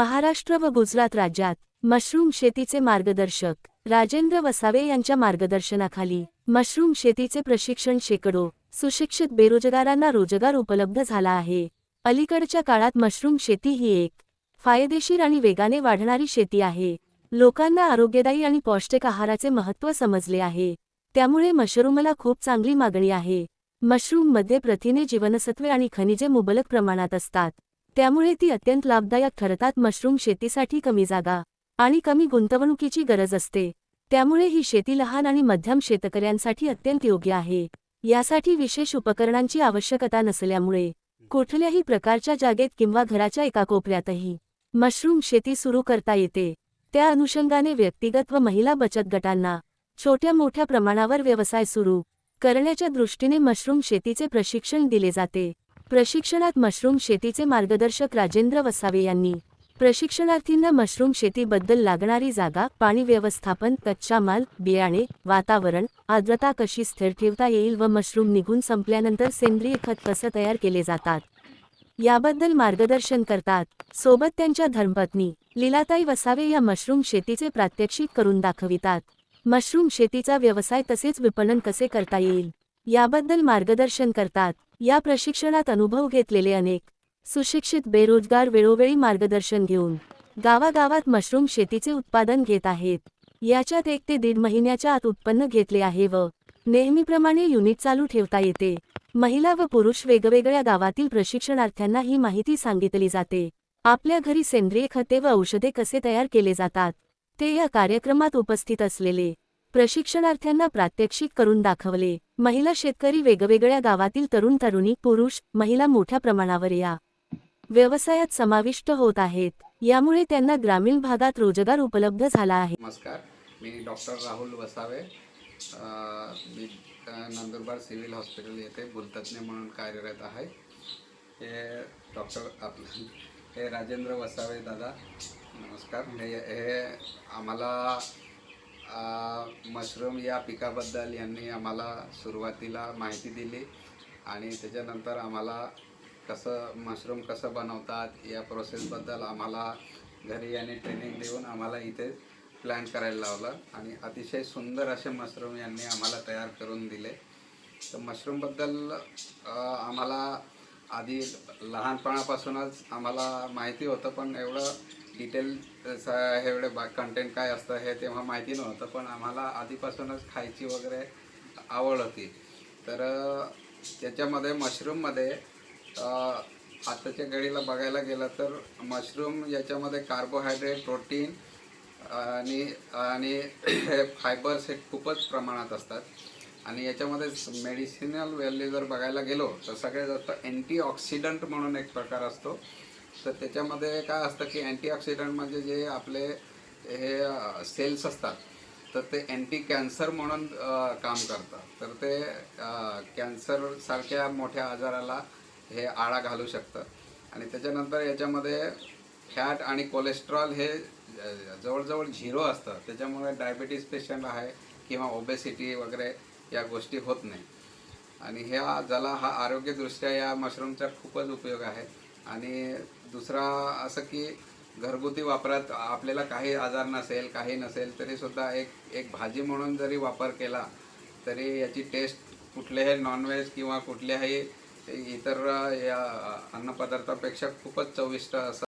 महाराष्ट्र व गुजरात राज्यात मशरूम शेतीचे मार्गदर्शक राजेंद्र वसावे यांच्या मार्गदर्शनाखाली मशरूम शेतीचे प्रशिक्षण शेकडो सुशिक्षित बेरोजगारांना रोजगार उपलब्ध झाला आहे. अलीकडच्या काळात मशरूम शेती ही एक फायदेशीर आणि वेगाने वाढणारी शेती आहे. लोकांना आरोग्यदायी आणि पौष्टिक आहाराचे महत्त्व समजले आहे. त्यामुळे मशरूमला खूप चांगली मागणी आहे. मशरूममध्ये प्रथिने जीवनसत्वे आणि खनिजे मुबलक प्रमाणात असतात. त्यामुळे ती अत्यंत लाभदायक ठरतात मशरूम शेतीसाठी कमी जागा आणि कमी गुंतवणुकीची गरज असते. त्यामुळे ही शेती लहान आणि मध्यम शेतकऱ्यांसाठी अत्यंत योग्य आहे. यासाठी विशेष उपकरणांची आवश्यकता नसल्यामुळे कुठल्याही प्रकारच्या जागेत किंवा घराच्या एका कोपऱ्यातही मशरूम शेती सुरू करता येते. त्या अनुषंगाने व्यक्तिगत व महिला बचत गटांना छोट्या मोठ्या प्रमाणावर व्यवसाय सुरू करण्याच्या दृष्टीने मशरूम शेतीचे प्रशिक्षण दिले जाते. प्रशिक्षणात मशरूम शेतीचे मार्गदर्शक राजेंद्र वसावे यांनी प्रशिक्षणार्थींना मशरूम शेतीबद्दल लागणारी जागा पाणी व्यवस्थापन कच्चा माल बियाणे वातावरण आर्द्रता कशी स्थिर ठेवता येईल व मशरूम निघून संपल्यानंतर सेंद्रिय खत कसं तयार केले जातात? याबद्दल मार्गदर्शन करतात. सोबत त्यांच्या धर्मपत्नी लीलाताई वसावे या मशरूम शेतीचे प्रात्यक्षिक करून दाखवितात. मशरूम शेतीचा व्यवसाय तसेच विपणन कसे करता येईल? याबद्दल मार्गदर्शन करतात. या प्रशिक्षणात अनुभव घेतलेले अनेक सुशिक्षित बेरोजगार वेळोवेळी मार्गदर्शन घेऊन गावागावात मशरूम शेतीचे उत्पादन घेत आहेत. याच्यात एक ते दीड महिन्याच्या आत उत्पन्न घेतले आहे व नेहमीप्रमाणे युनिट चालू ठेवता येते. महिला व पुरुष वेगवेगळ्या गावातील प्रशिक्षणार्थ्यांना ही माहिती सांगितली जाते. आपल्या घरी सेंद्रिय खते व औषधे कसे तयार केले जातात ते या कार्यक्रमात उपस्थित असलेले प्रशिक्षणार्थ्यांना प्रात्यक्षिक करून दाखवले. महिला शेतकरी वेगवेगळ्या गावातील तरुण तरुणी पुरुष महिला मोठ्या प्रमाणावर या व्यवसायात समाविष्ट होत आहेत. यामुळे त्यांना ग्रामीण भागात रोजगार उपलब्ध झाला आहे. नमस्कार. मी डॉक्टर राहुल वसावे. मी नंदुरबार सिव्हिल हॉस्पिटल येथे भूलतज्ञ म्हणून कार्यरत आहे. हे डॉक्टर आपलं हे राजेंद्र वसावे दादा. नमस्कार. हे आम्हाला मशरूम या पिकाबद्दल यांनी आम्हाला सुरुवातीला माहिती दिली आणि त्याच्यानंतर आम्हाला कसं मशरूम कसं बनवतात या प्रोसेसबद्दल आम्हाला घरी यांनी ट्रेनिंग देऊन आम्हाला इथे प्लॅन करायला लावलं आणि अतिशय सुंदर असे मशरूम यांनी आम्हाला तयार करून दिले. तर मशरूमबद्दल आम्हाला आधी लहानपणापासूनच आम्हाला माहिती होतं पण एवढं डिटेल एवढे बा कंटेंट काय असतं हे तेव्हा माहिती नव्हतं पण आम्हाला आधीपासूनच खायची वगैरे आवड होती. तर त्याच्यामध्ये मशरूममध्ये आताच्या घडीला बघायला गेलं तर मशरूम याच्यामध्ये कार्बोहायड्रेट प्रोटीन आणि आणि फायबर्स हे खूपच प्रमाणात असतात. आणि याच्यामध्ये मेडिसिनल व्हॅल्यू जर बघायला गेलो तर सगळ्यात जास्त अँटीऑक्सिडंट म्हणून एक प्रकार असतो. तर त्याच्यामध्ये काय असतं की अँटीऑक्सिडंट म्हणजे जे आपले हे सेल्स असतात तर ते अँटी कॅन्सर म्हणून काम करतात. तर ते कॅन्सरसारख्या मोठ्या आजाराला हे आळा घालू शकतं. आणि त्याच्यानंतर याच्यामध्ये फॅट आणि कोलेस्ट्रॉल हे जवळजवळ झिरो असतं. त्याच्यामुळे डायबिटीज पेशंट आहे किंवा ओबेसिटी वगैरे या गोष्टी होत नाही. आणि ह्या ज्याला हा आरोग्यदृष्ट्या या मशरूमचा खूपच उपयोग आहे. आणि दुसरा असं की घरगुती वापरात आपल्याला काही आजार नसेल काही नसेल तरीसुद्धा एक एक भाजी म्हणून जरी वापर केला तरी याची टेस्ट कुठल्याही नॉनव्हेज किंवा कुठल्याही इतर या अन्नपदार्थापेक्षा खूपच चविष्ट असं